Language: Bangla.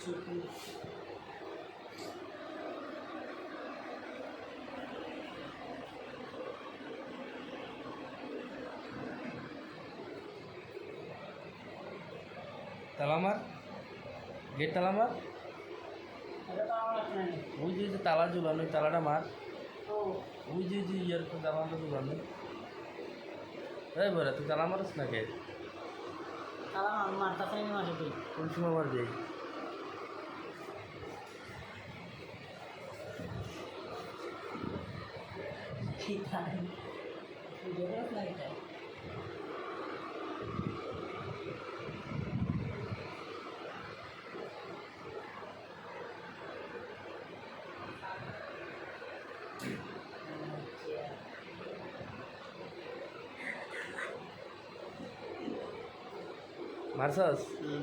তালা তালামার গেট তালামার ওই যে তালা ঝুলানো তালাটা মার। ওই যে যে ইয়ার তালাটা ঝুলানো। এই বলে তুই তালা মারস না কে তালা মার মারতে পারি না কোন সময় মারবি? ঠিক আছে ভিডিওটা ফ্লাইটে মারছস হুম